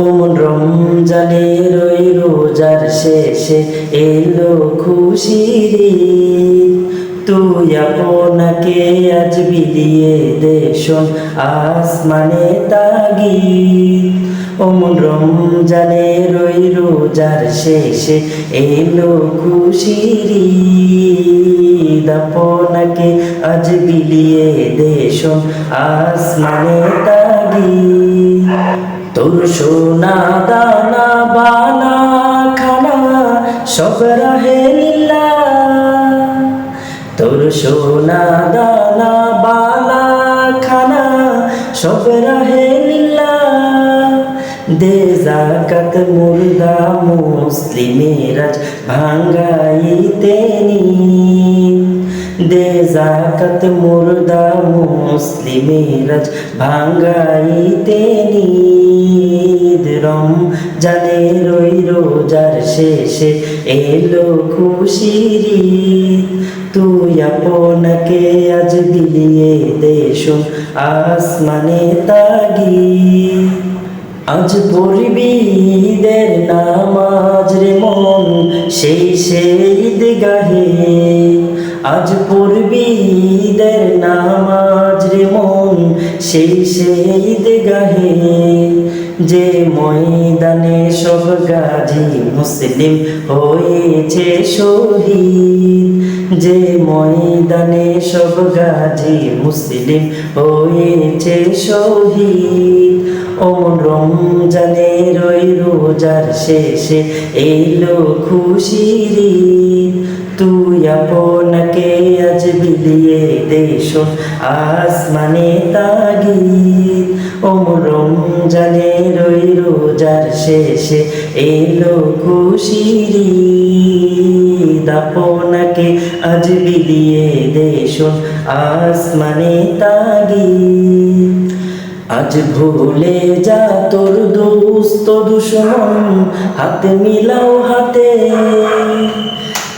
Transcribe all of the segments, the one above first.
ওমন রমজানের ওই রোজার শেষে এলো খুশির তুই আপনাকে আজ বিলিয়ে দেশন আসমানে তাগিদ। ওমন রমজানের ওই রোজার শেষে এলো খুশির আপনাকে আজ বিলিয়ে দেশন আসমানে তাগিদ। তোর সোনা দানা, বানা, খানা, সব রাহে লীলা। তোর সোনা দানা, বানা, খানা, সব রাহে লীলা। দে জাকাত মুর্দা মুসলিমেরাজ ভাঙ্গাইতে নি। দে জাকাত মুর্দা মুসলিমেরাজ ভাঙ্গাইতে নিদ রম জানে রই রোজার শেষে এলো খুশিরি। তুই আপনাকে আজ দিলিয়ে দেশ আসমানে তাগি আজ পড়বি ঈদের নামাজ রে মন, সেই সেই গাহে আজ পড়বি ঈদের নামাজ রে মন, সেই সেই গাহে যে ময়দানে সব গাজী মুসলিম হয়েছে শহীদ। যে ময়দানে সব গাজী মুসলিম হয়েছে শহীদ। ওমন রমজানের ওই রোজার শেষে এলো খুশির আপনাকে আজ বিলিয়ে দেশ আসমানে তাগিদ। ওমন রমজানের ওই রোজার শেষে এলো খুশির ঈদ। আপনাকে আজ বিলিয়ে দেশ আসমানে তাগিদ। আজ ভুলে যা তোর দোস্ত দুশ্মন। হাতে মিলাও হাতে।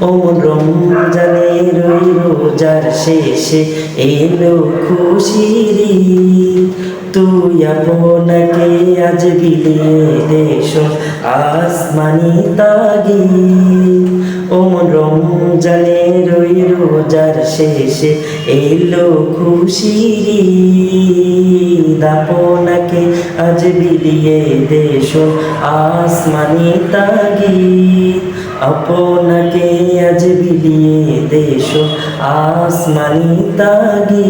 ওমন রমজানের রোজার শেষে। এলো খুশির তুই আপনাকে আজ বিলিয়ে দেশ আসমানি তাগি ওমন রমজানের ওই রোজার শেষে। এলো খুশির ঈদ। আপনাকে আজ বিলিয়ে দেশ আসমানি তাগি আপনাকে দেশ আসমানি তাগি